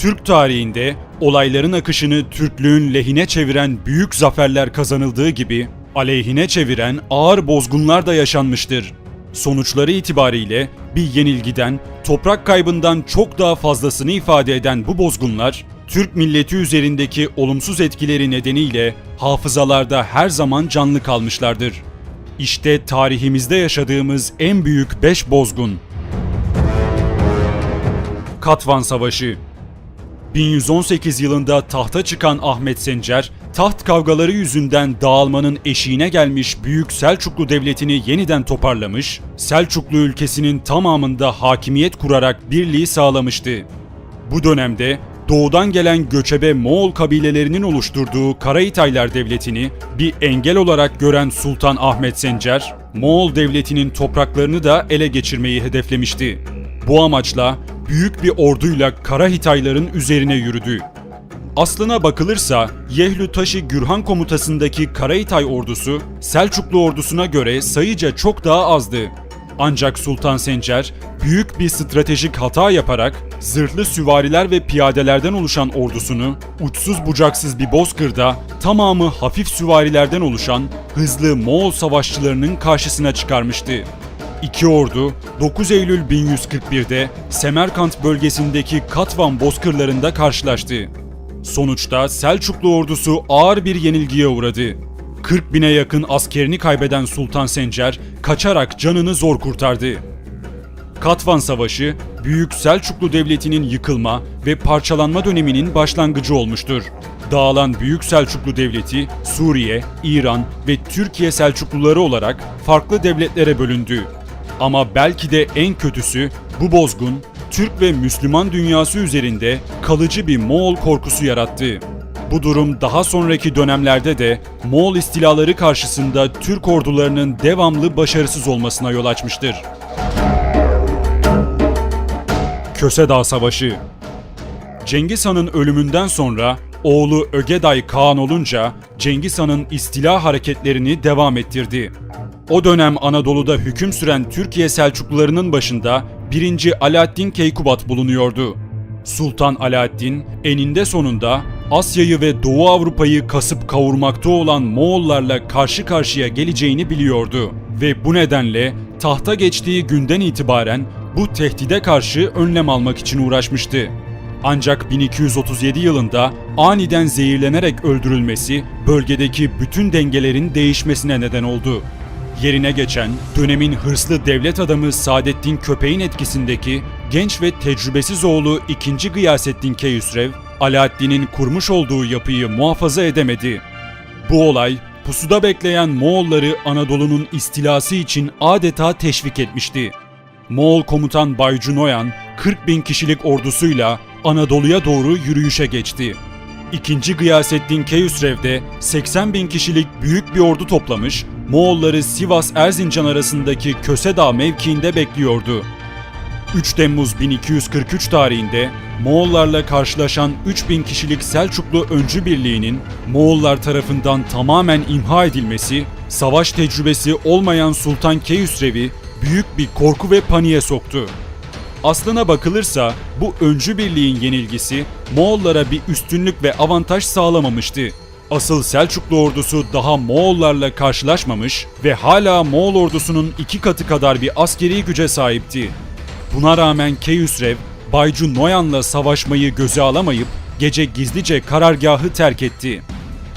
Türk tarihinde olayların akışını Türklüğün lehine çeviren büyük zaferler kazanıldığı gibi aleyhine çeviren ağır bozgunlar da yaşanmıştır. Sonuçları itibariyle bir yenilgiden, toprak kaybından çok daha fazlasını ifade eden bu bozgunlar, Türk milleti üzerindeki olumsuz etkileri nedeniyle hafızalarda her zaman canlı kalmışlardır. İşte tarihimizde yaşadığımız en büyük 5 bozgun. Katvan Savaşı 1118 yılında tahta çıkan Ahmet Sencer, taht kavgaları yüzünden dağılmanın eşiğine gelmiş Büyük Selçuklu Devleti'ni yeniden toparlamış, Selçuklu ülkesinin tamamında hakimiyet kurarak birliği sağlamıştı. Bu dönemde doğudan gelen göçebe Moğol kabilelerinin oluşturduğu Karahitaylar Devleti'ni bir engel olarak gören Sultan Ahmet Sencer, Moğol Devleti'nin topraklarını da ele geçirmeyi hedeflemişti. Bu amaçla büyük bir orduyla Karahitayların üzerine yürüdü. Aslına bakılırsa Yehlü Taşı Gürhan komutasındaki Karahitay ordusu Selçuklu ordusuna göre sayıca çok daha azdı. Ancak Sultan Sencer büyük bir stratejik hata yaparak zırhlı süvariler ve piyadelerden oluşan ordusunu uçsuz bucaksız bir bozkırda tamamı hafif süvarilerden oluşan hızlı Moğol savaşçılarının karşısına çıkarmıştı. İki ordu 9 Eylül 1141'de Semerkant bölgesindeki Katvan bozkırlarında karşılaştı. Sonuçta Selçuklu ordusu ağır bir yenilgiye uğradı. 40 bine yakın askerini kaybeden Sultan Sencer kaçarak canını zor kurtardı. Katvan Savaşı, Büyük Selçuklu Devleti'nin yıkılma ve parçalanma döneminin başlangıcı olmuştur. Dağılan Büyük Selçuklu Devleti, Suriye, İran ve Türkiye Selçukluları olarak farklı devletlere bölündü. Ama belki de en kötüsü bu bozgun, Türk ve Müslüman dünyası üzerinde kalıcı bir Moğol korkusu yarattı. Bu durum daha sonraki dönemlerde de Moğol istilaları karşısında Türk ordularının devamlı başarısız olmasına yol açmıştır. Kösedağ Savaşı Cengiz Han'ın ölümünden sonra oğlu Ögeday Kağan olunca Cengiz Han'ın istila hareketlerini devam ettirdi. O dönem Anadolu'da hüküm süren Türkiye Selçuklularının başında 1. Alaaddin Keykubat bulunuyordu. Sultan Alaaddin eninde sonunda Asya'yı ve Doğu Avrupa'yı kasıp kavurmakta olan Moğollarla karşı karşıya geleceğini biliyordu ve bu nedenle tahta geçtiği günden itibaren bu tehdide karşı önlem almak için uğraşmıştı. Ancak 1237 yılında aniden zehirlenerek öldürülmesi bölgedeki bütün dengelerin değişmesine neden oldu. Yerine geçen dönemin hırslı devlet adamı Saadettin Köpek'in etkisindeki genç ve tecrübesiz oğlu 2. Gıyasettin Keyhüsrev, Alaaddin'in kurmuş olduğu yapıyı muhafaza edemedi. Bu olay pusuda bekleyen Moğolları Anadolu'nun istilası için adeta teşvik etmişti. Moğol komutan Baycu Noyan 40 bin kişilik ordusuyla Anadolu'ya doğru yürüyüşe geçti. İkinci Gıyasettin Keyhüsrev de 80 bin kişilik büyük bir ordu toplamış, Moğolları Sivas-Erzincan arasındaki Kösedağ mevkiinde bekliyordu. 3 Temmuz 1243 tarihinde Moğollarla karşılaşan 3000 kişilik Selçuklu Öncü Birliği'nin Moğollar tarafından tamamen imha edilmesi, savaş tecrübesi olmayan Sultan Keyhüsrev'i büyük bir korku ve paniğe soktu. Aslına bakılırsa bu öncü birliğin yenilgisi Moğollara bir üstünlük ve avantaj sağlamamıştı. Asıl Selçuklu ordusu daha Moğollarla karşılaşmamış ve hala Moğol ordusunun iki katı kadar bir askeri güce sahipti. Buna rağmen Keyhüsrev, Baycu Noyan'la savaşmayı göze alamayıp gece gizlice karargahı terk etti.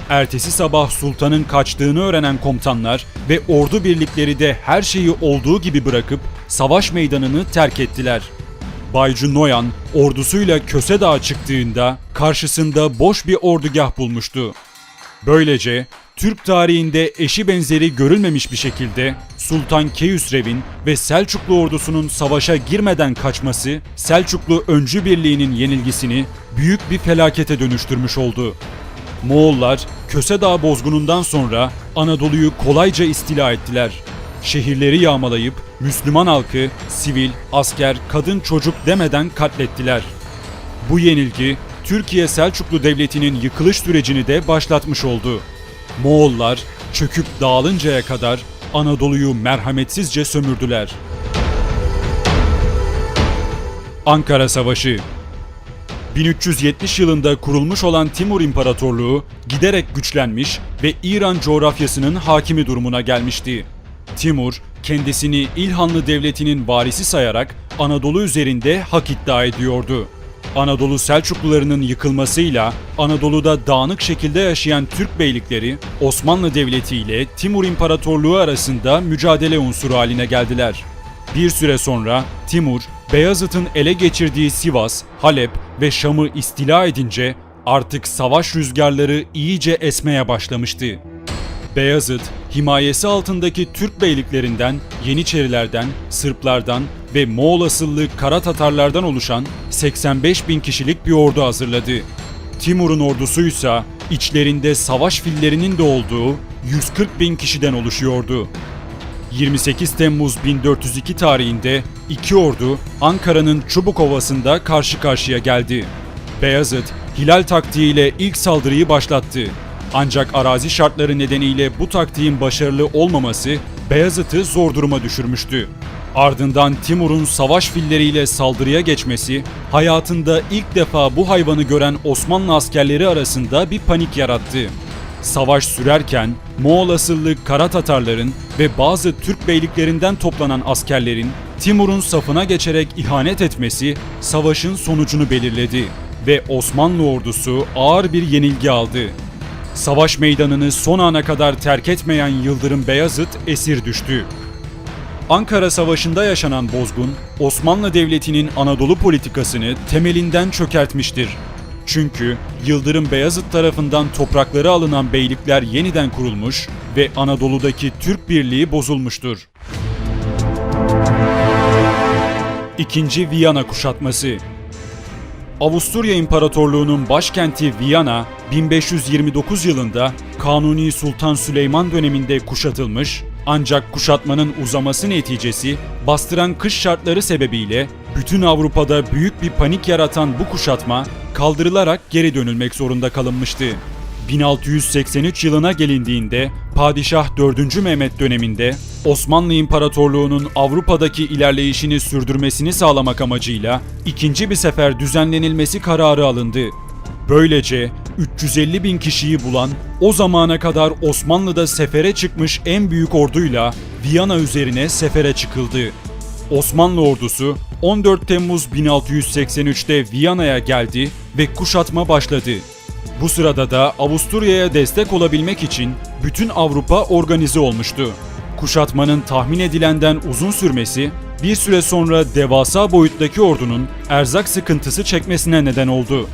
Ertesi sabah sultanın kaçtığını öğrenen komutanlar ve ordu birlikleri de her şeyi olduğu gibi bırakıp savaş meydanını terk ettiler. Baycu Noyan ordusuyla Kösedağ'a çıktığında karşısında boş bir ordugah bulmuştu. Böylece Türk tarihinde eşi benzeri görülmemiş bir şekilde Sultan Keyhüsrev'in ve Selçuklu ordusunun savaşa girmeden kaçması Selçuklu Öncü Birliği'nin yenilgisini büyük bir felakete dönüştürmüş oldu. Moğollar Kösedağ bozgunundan sonra Anadolu'yu kolayca istila ettiler. Şehirleri yağmalayıp Müslüman halkı sivil, asker, kadın, çocuk demeden katlettiler. Bu yenilgi Türkiye Selçuklu Devleti'nin yıkılış sürecini de başlatmış oldu. Moğollar çöküp dağılıncaya kadar Anadolu'yu merhametsizce sömürdüler. Ankara Savaşı 1370 yılında kurulmuş olan Timur İmparatorluğu giderek güçlenmiş ve İran coğrafyasının hakimi durumuna gelmişti. Timur, kendisini İlhanlı Devleti'nin varisi sayarak Anadolu üzerinde hak iddia ediyordu. Anadolu Selçuklularının yıkılmasıyla Anadolu'da dağınık şekilde yaşayan Türk beylikleri Osmanlı Devleti ile Timur İmparatorluğu arasında mücadele unsuru haline geldiler. Bir süre sonra Timur, Beyazıt'ın ele geçirdiği Sivas, Halep ve Şam'ı istila edince artık savaş rüzgarları iyice esmeye başlamıştı. Beyazıt, himayesi altındaki Türk beyliklerinden, Yeniçerilerden, Sırplardan ve Moğol asıllı Kara Tatarlardan oluşan 85 bin kişilik bir ordu hazırladı. Timur'un ordusuysa içlerinde savaş fillerinin de olduğu 140 bin kişiden oluşuyordu. 28 Temmuz 1402 tarihinde iki ordu Ankara'nın Çubuk Ovası'nda karşı karşıya geldi. Beyazıt, Hilal taktiğiyle ilk saldırıyı başlattı. Ancak arazi şartları nedeniyle bu taktiğin başarılı olmaması Beyazıt'ı zor duruma düşürmüştü. Ardından Timur'un savaş filleriyle saldırıya geçmesi, hayatında ilk defa bu hayvanı gören Osmanlı askerleri arasında bir panik yarattı. Savaş sürerken Moğol asıllı Kara Tatarların ve bazı Türk beyliklerinden toplanan askerlerin Timur'un safına geçerek ihanet etmesi savaşın sonucunu belirledi ve Osmanlı ordusu ağır bir yenilgi aldı. Savaş meydanını son ana kadar terk etmeyen Yıldırım Beyazıt esir düştü. Ankara Savaşı'nda yaşanan bozgun, Osmanlı Devleti'nin Anadolu politikasını temelinden çökertmiştir. Çünkü Yıldırım Beyazıt tarafından toprakları alınan beylikler yeniden kurulmuş ve Anadolu'daki Türk birliği bozulmuştur. İkinci Viyana kuşatması Avusturya İmparatorluğu'nun başkenti Viyana 1529 yılında Kanuni Sultan Süleyman döneminde kuşatılmış ancak kuşatmanın uzaması neticesi bastıran kış şartları sebebiyle bütün Avrupa'da büyük bir panik yaratan bu kuşatma kaldırılarak geri dönülmek zorunda kalınmıştı. 1683 yılına gelindiğinde Padişah 4. Mehmet döneminde Osmanlı İmparatorluğu'nun Avrupa'daki ilerleyişini sürdürmesini sağlamak amacıyla ikinci bir sefer düzenlenilmesi kararı alındı. Böylece 350 bin kişiyi bulan o zamana kadar Osmanlı'da sefere çıkmış en büyük orduyla Viyana üzerine sefere çıkıldı. Osmanlı ordusu 14 Temmuz 1683'te Viyana'ya geldi ve kuşatma başladı. Bu sırada da Avusturya'ya destek olabilmek için bütün Avrupa organize olmuştu. Kuşatmanın tahmin edilenden uzun sürmesi bir süre sonra devasa boyuttaki ordunun erzak sıkıntısı çekmesine neden oldu.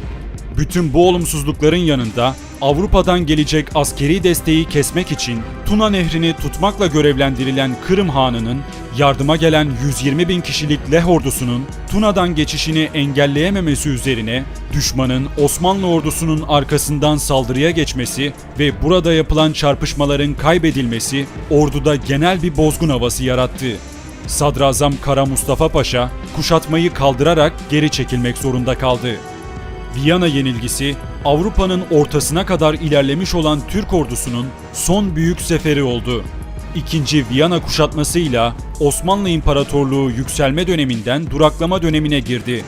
Bütün bu olumsuzlukların yanında Avrupa'dan gelecek askeri desteği kesmek için Tuna Nehri'ni tutmakla görevlendirilen Kırım Hanı'nın yardıma gelen 120 bin kişilik Leh ordusunun Tuna'dan geçişini engelleyememesi üzerine düşmanın Osmanlı ordusunun arkasından saldırıya geçmesi ve burada yapılan çarpışmaların kaybedilmesi orduda genel bir bozgun havası yarattı. Sadrazam Kara Mustafa Paşa kuşatmayı kaldırarak geri çekilmek zorunda kaldı. Viyana yenilgisi Avrupa'nın ortasına kadar ilerlemiş olan Türk ordusunun son büyük seferi oldu. İkinci Viyana kuşatmasıyla Osmanlı İmparatorluğu yükselme döneminden duraklama dönemine girdi.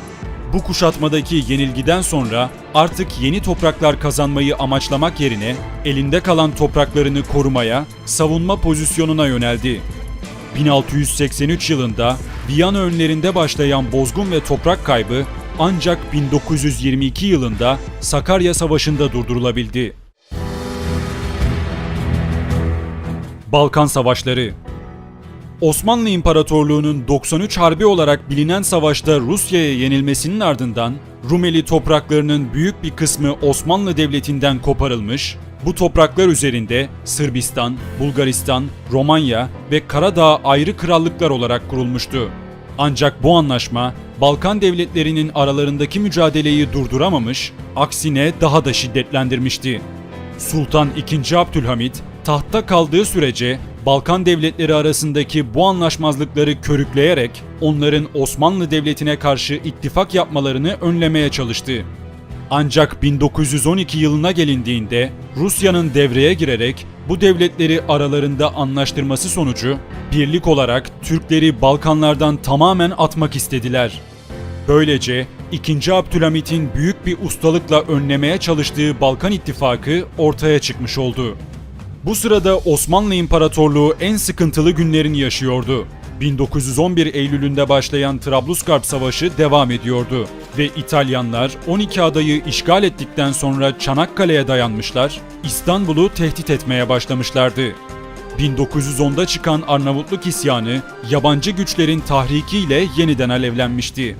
Bu kuşatmadaki yenilgiden sonra artık yeni topraklar kazanmayı amaçlamak yerine elinde kalan topraklarını korumaya, savunma pozisyonuna yöneldi. 1683 yılında Viyana önlerinde başlayan bozgun ve toprak kaybı ancak 1922 yılında Sakarya Savaşı'nda durdurulabildi. Balkan Savaşları Osmanlı İmparatorluğu'nun 93 Harbi olarak bilinen savaşta Rusya'ya yenilmesinin ardından Rumeli topraklarının büyük bir kısmı Osmanlı Devleti'nden koparılmış, bu topraklar üzerinde Sırbistan, Bulgaristan, Romanya ve Karadağ ayrı krallıklar olarak kurulmuştu. Ancak bu anlaşma Balkan devletlerinin aralarındaki mücadeleyi durduramamış, aksine daha da şiddetlendirmişti. Sultan II. Abdülhamit tahtta kaldığı sürece Balkan devletleri arasındaki bu anlaşmazlıkları körükleyerek onların Osmanlı Devleti'ne karşı ittifak yapmalarını önlemeye çalıştı. Ancak 1912 yılına gelindiğinde Rusya'nın devreye girerek bu devletleri aralarında anlaştırması sonucu birlik olarak Türkleri Balkanlardan tamamen atmak istediler. Böylece 2. Abdülhamit'in büyük bir ustalıkla önlemeye çalıştığı Balkan İttifakı ortaya çıkmış oldu. Bu sırada Osmanlı İmparatorluğu en sıkıntılı günlerini yaşıyordu. 1911 Eylül'ünde başlayan Trablusgarp Savaşı devam ediyordu ve İtalyanlar 12 adayı işgal ettikten sonra Çanakkale'ye dayanmışlar, İstanbul'u tehdit etmeye başlamışlardı. 1910'da çıkan Arnavutluk isyanı yabancı güçlerin tahrikiyle yeniden alevlenmişti.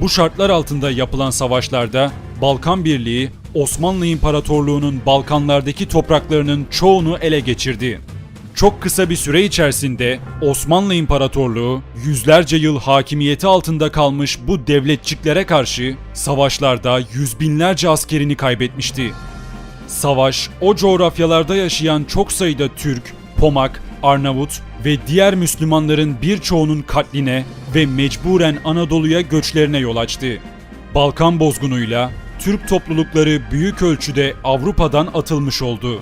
Bu şartlar altında yapılan savaşlarda Balkan Birliği Osmanlı İmparatorluğu'nun Balkanlardaki topraklarının çoğunu ele geçirdi. Çok kısa bir süre içerisinde Osmanlı İmparatorluğu yüzlerce yıl hakimiyeti altında kalmış bu devletçiklere karşı savaşlarda yüz binlerce askerini kaybetmişti. Savaş, o coğrafyalarda yaşayan çok sayıda Türk, Pomak, Arnavut ve diğer Müslümanların birçoğunun katline ve mecburen Anadolu'ya göçlerine yol açtı. Balkan bozgunuyla Türk toplulukları büyük ölçüde Avrupa'dan atılmış oldu.